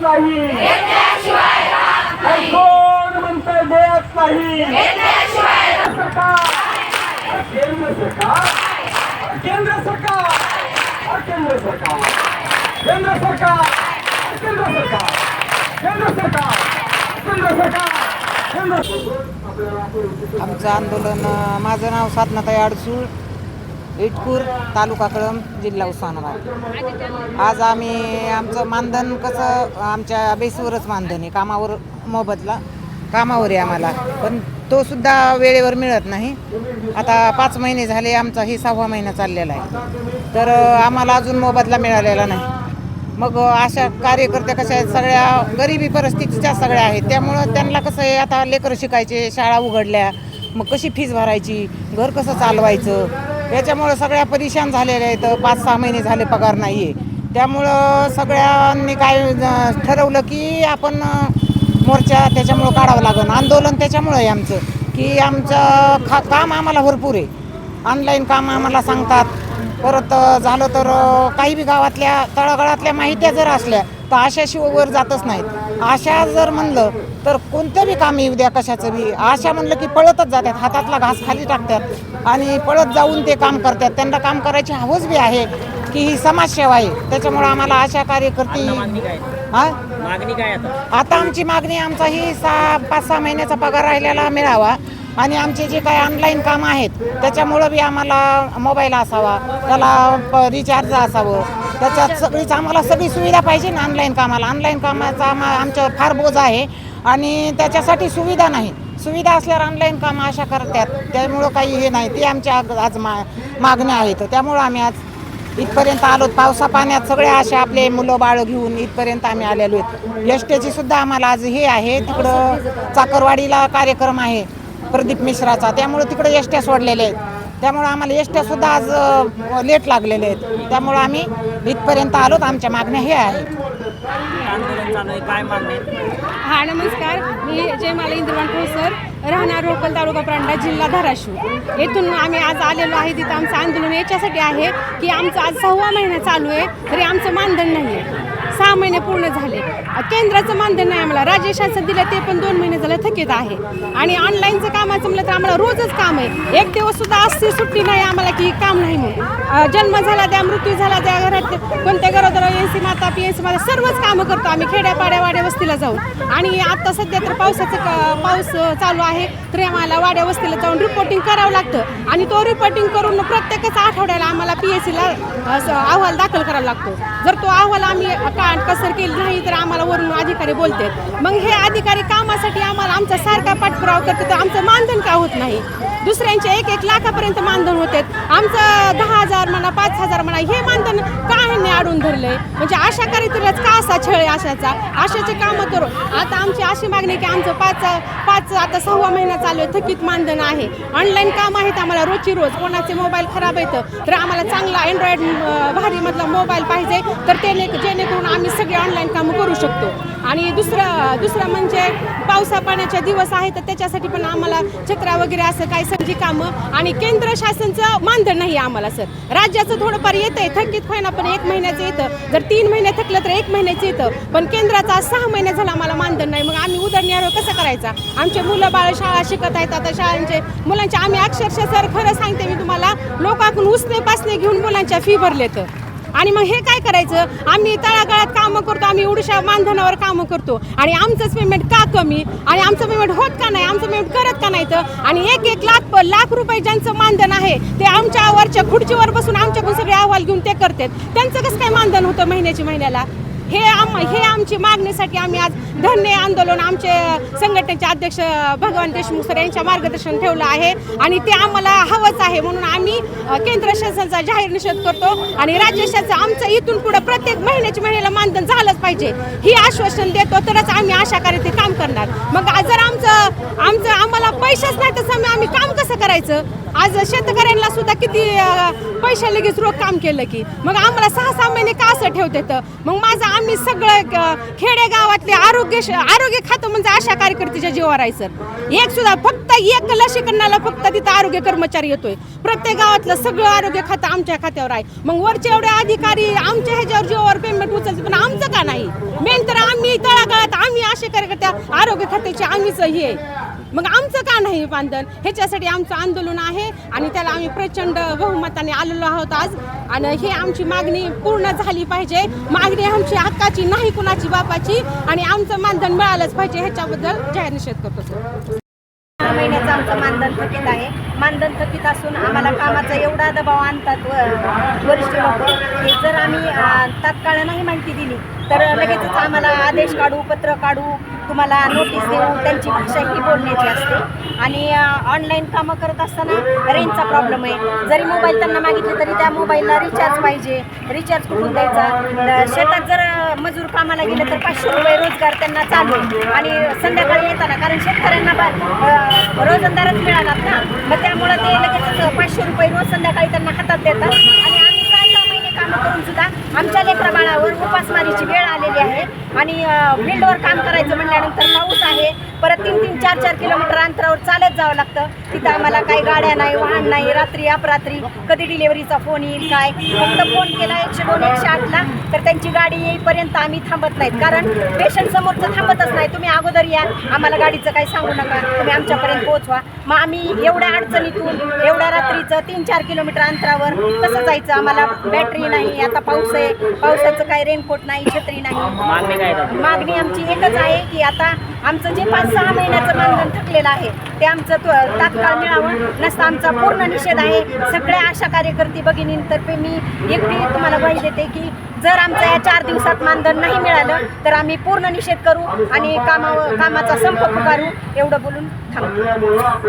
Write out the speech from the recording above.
नाही? कोण म्हणतोय देत नाही? सरकार केंद्र सरकार. केंद्र सरकार. केंद्र सरकार. केंद्र सरकार. केंद्र सरकार. केंद्र सरकार. केंद्र सरकार. आमचं आंदोलन माझं नाव साधनाताई अडसूळ इटकूर तालुका कळम जिल्हा उस्मानाबाद. आज आम्ही आमचं मानधन कसं आमच्या बेसवरच मानधन आहे कामावर मोबदला कामावर आहे आम्हाला. पण तो सुद्धा वेळेवर मिळत नाही. आता पाच महिने झाले आमचा ही सहावा महिना चाललेला आहे. तर आम्हाला अजून मोबदला मिळालेला नाही. मग अशा कार्यकर्त्या कशा आहेत? सगळ्या गरिबी परिस्थितीच्या सगळ्या आहेत. त्यामुळं त्यांना कसं आहे आता लेकरं शिकायचे शाळा उघडल्या मग कशी फीज भरायची घर कसं चालवायचं? याच्यामुळं सगळ्या परेशान झालेल्या आहेत. पाच सहा महिने झाले पगार नाही आहे त्यामुळं सगळ्यांनी काय ठरवलं की आपण मोर्चा त्याच्यामुळं काढावं लागेल आंदोलन त्याच्यामुळं आहे आमचं. की आमचं खा काम आम्हाला भरपूर आहे. ऑनलाईन काम आम्हाला सांगतात. परत झालं तर काही बी गावातल्या तळागाळातल्या माहित्या जर असल्या तर आशाशिवाय वर जातच नाहीत. आशा जर म्हणलं तर कोणतं बी काम येऊ द्या कशाचं बी? आशा म्हणलं की पळतच जातात हातातला घास खाली टाकतात आणि पळत जाऊन ते काम करतात. त्यांना काम करायची हवस बी आहे की ही समाजसेवा आहे. त्याच्यामुळं आम्हाला आशा कार्यकर्ती हा? मागणी काय आता? आता आमची मागणी आमचा ही सहा पाच सहा महिन्याचा पगार राहिलेला मिळावा. आणि आमचे जे काही ऑनलाईन काम आहेत त्याच्यामुळं बी आम्हाला मोबाईल असावा त्याला प- रिचार्ज असावं. त्याच्यात सगळीच आम्हाला सगळी सुविधा पाहिजे ना ऑनलाईन कामाला. ऑनलाईन कामाचा आम्हा आमच्यावर फार बोज आहे आणि त्याच्यासाठी सुविधा नाही. सुविधा असल्यावर ऑनलाईन काम अशा करतात. त्यामुळं काही हे नाही. ते आमच्या आज- मा मागण्या आहेत. त्यामुळं आम्ही आज इथपर्यंत आलो. पावसा पाण्यात सगळे असे आपले मुलं बाळ घेऊन इथपर्यंत आम्ही आलेलो आहेत. एसटीची सुद्धा आम्हाला आज हे आहे. तिकडं चाकरवाडीला कार्यक्रम आहे. प्रदीप मिश्राचा. त्यामुळे तिकडे एसट्या सोडलेल्या आहेत. त्यामुळे आम्हाला एसट्या सुद्धा आज लेट लागलेले आहेत. त्यामुळे आम्ही इथपर्यंत आलोत. आमच्या मागण्या हे आहेत. आंदोलन चालू आहे काय हा नमस्कार. मी जयमाला इंद्रवान सर. राहणार रोकल तालुका प्रांडा जिल्हा धाराशिव. येथून आम्ही आज आलेलो आहे. तिथं आमचं आंदोलन याच्यासाठी आहे की आमचं आज सहावा महिना चालू आहे. तरी आमचं मानधन नाही आहे सहा महिने पूर्ण झाले. केंद्राचं मानधन नाही आम्हाला. राज्य शासन दिलं ते पण दोन महिने झालं थकीत आहे. आणि ऑनलाईनचं कामाचं म्हणलं तर आम्हाला रोजच काम आहे. एक दिवस सुद्धा असते सुट्टी नाही आम्हाला की काम नाही म्हणून. जन्म झाला त्या मृत्यू झाला त्या घरात कोणत्या गरोदर एन सी माता पी एन सी माता सर्वच कामं करतो आम्ही. खेड्यापाड्या वाड्या वस्तीला जाऊन. आणि आता सध्या तर पावसाचं पाऊस चालू आहे. तरी आम्हाला वाड्या वस्तीला जाऊन रिपोर्टिंग करावं लागतं. आणि तो रिपोर्टिंग करून प्रत्येकच आठवड्याला आम्हाला पी एस सीला अहवाल दाखल करावा लागतो. जर तो अहवाल आम्ही का कसर केली नाही तर आम्हाला वरून अधिकारी बोलतात मग हे अधिकारी कामासाठी आम्हाला आमचा सारखा पाठपुरावा करते तर आमचं मानधन का होत नाही? दुसऱ्यांचे एक एक लाखापर्यंत मानधन होते. आमचं दहा हजार म्हणा पाच हजार म्हणा हे मानधन का ह्यांनी अडून धरलंय. म्हणजे आशा करीतलाच का असा छळ आहे आशाचा? आशाचे कामं करू. आता आमची अशी मागणी की आमचं पाच पाच आता सहावा महिना चालू आहे थकीत मानधन आहे. ऑनलाईन काम आहेत आम्हाला रोजची रोज. कोणाचे मोबाईल खराब येतं तर आम्हाला चांगला अँड्रॉइड भारीमधला मोबाईल पाहिजे तर त्याने जेणेकरून आम्ही सगळे ऑनलाईन कामं करू शकतो. आणि दुसरं दुसरं म्हणजे पावसा पाण्याचे दिवस आहे तर त्याच्यासाठी पण आम्हाला छत्रा वगैरे असं काही सगळी कामं. आणि केंद्र शासनचं मानधन नाही आम्हाला सर. राज्याचं थोडंफार येतं आहे थकीत होईना पण एक महिन्याचं येतं. जर तीन महिने थकलं तर एक महिन्याचं येतं. पण केंद्राचा सहा महिने झाला आम्हाला मानधन नाही. मग आम्ही उदरनिर्वाह कसं करायचा? आमचे मुलं बाळ शाळा शिकत आहेत आता शाळांचे मुलांचे आम्ही अक्षरशः सर खरं सांगते मी तुम्हाला लोकांकडून उसने पासने घेऊन मुलांच्या फी भरले तर आणि मग हे काय करायचं? आम्ही तळागाळात कामं करतो आम्ही उडशा मानधनावर कामं करतो. आणि आमचंच पेमेंट का कमी? आणि आमचं पेमेंट होत का नाही? आमचं पेमेंट करत का नाही तर आणि एक एक लाख लाख रुपये ज्यांचं मानधन आहे ते आमच्या वरच्या खुर्चीवर बसून आमच्याकडून सगळे अहवाल घेऊन ते करतात. त्यांचं कसं काय मानधन होतं महिन्याच्या महिन्याला? हे आम हे आमची मागणीसाठी आम्ही आज धरणे आंदोलन आमचे संघटनेचे अध्यक्ष भगवान देशमुख सर यांच्या मार्गदर्शन ठेवलं आहे. आणि ते आम्हाला हवंच आहे म्हणून आम्ही केंद्र शासनाचा जाहीर निषेध करतो आणि राज्य शासन आमचं इथून पुढे प्रत्येक महिन्याच्या महिन्याला मानधन झालंच पाहिजे. ही आश्वासन देतो तरच आम्ही आशा ते काम करणार. मग आज जर आमचं आमचं आम्हाला पैसेच नाही तर समजा आम्ही काम कसं करायचं? आज शेतकऱ्यांना सुद्धा किती पैशा लगेच रोख काम केलं की? मग आम्हाला सहा सहा महिने का असं ठेवते तर मग माझं आम्ही सगळं खेडेगाव आरोग्य आरोग्य खातं म्हणजे आशा कार्यकर्त्याच्या जीवावर आहे सर. एक सुद्धा फक्त एक लसीकरणाला फक्त तिथं आरोग्य कर्मचारी येतोय. प्रत्येक गावातलं सगळं आरोग्य खातं आमच्या खात्यावर आहे. मग वरचे एवढे अधिकारी आमच्या ह्याच्यावर जीवावर पेमेंट उचलते पण आमचं का नाही? मेन तर आम्ही कार्यकर्त्या आरोग्य खात्याची आम्हीच हे आहे. मग आमचं का नाही बांधन? ह्याच्यासाठी आमचं आंदोलन आहे आणि त्याला आम्ही प्रचंड बहुमताने आलेलो आहोत आज. आणि हे आमची मागणी पूर्ण झाली पाहिजे. मागणी आमची हक्काची नाही कुणाची बापाची. आणि आमचं मानधन मिळालंच पाहिजे ह्याच्याबद्दल जाहीर निषेध करतो सर. सहा महिन्याचं आमचं मानधन थकीत आहे. मानधन थकीत असून आम्हाला कामाचा एवढा दबाव आणतात वरिष्ठ लोक. जर आम्ही तात्काळ नाही माहिती दिली तर लगेचच आम्हाला आदेश काढू पत्र काढू तुम्हाला नोटीस देऊ त्यांची भाषा ही बोलण्याची असते. आणि ऑनलाईन कामं करत असताना रेंजचा प्रॉब्लेम आहे. जरी मोबाईल त्यांना मागितले तरी त्या मोबाईलला रिचार्ज पाहिजे. रिचार्ज कुठून द्यायचा? शेतात जर मजूर कामाला गेलं तर पाचशे रुपये रोजगार त्यांना चालू आणि संध्याकाळी येताना कारण शेतकऱ्यांना रोजंदारच मिळालात ना मग त्यामुळं ते लगेचच पाचशे रुपये रोज संध्याकाळी त्यांना हातात देतात. आणि आम्ही सहा सहा महिने कामं करून सुद्धा आमच्या लेकरा बाळावर उपासमारीची वेळ आलेली आहे आणि फील्डवर काम करायचं म्हणल्यानंतर पाऊस आहे. परत तीन तीन चार चार किलोमीटर अंतरावर चालत जावं लागतं. तिथं आम्हाला काही गाड्या नाही वाहन नाही रात्री अपरात्री. कधी डिलेवरीचा फोन येईल काय? फक्त फोन केला एकशे दोन एकशे आठला तर त्यांची गाडी येईपर्यंत आम्ही थांबत नाहीत. कारण पेशंट समोरचं थांबतच नाही. तुम्ही अगोदर या. आम्हाला गाडीचं काही सांगू नका. तुम्ही आमच्यापर्यंत पोहोचवा. मग आम्ही एवढ्या अडचणीतून एवढ्या रात्रीचं तीन चार किलोमीटर अंतरावर कसं जायचं? आम्हाला बॅटरी नाही. आता पाऊस आहे पावसाचं काही रेनकोट नाही छत्री नाही. मागणी काय आमची एकच आहे की आता आमचं जे पाच सहा महिन्याचं मानधन थकलेलं आहे ते आमचं तात्काळ मिळावं. नसता आमचा पूर्ण निषेध आहे. सगळ्या आशा कार्यकर्ती भगिनींतर्फे मी एकटी तुम्हाला ग्वाही देते की जर आमचं या चार दिवसात मानधन नाही मिळालं तर आम्ही पूर्ण निषेध करू आणि कामा कामाचा संप पुकारू एवढं बोलून थांबतो.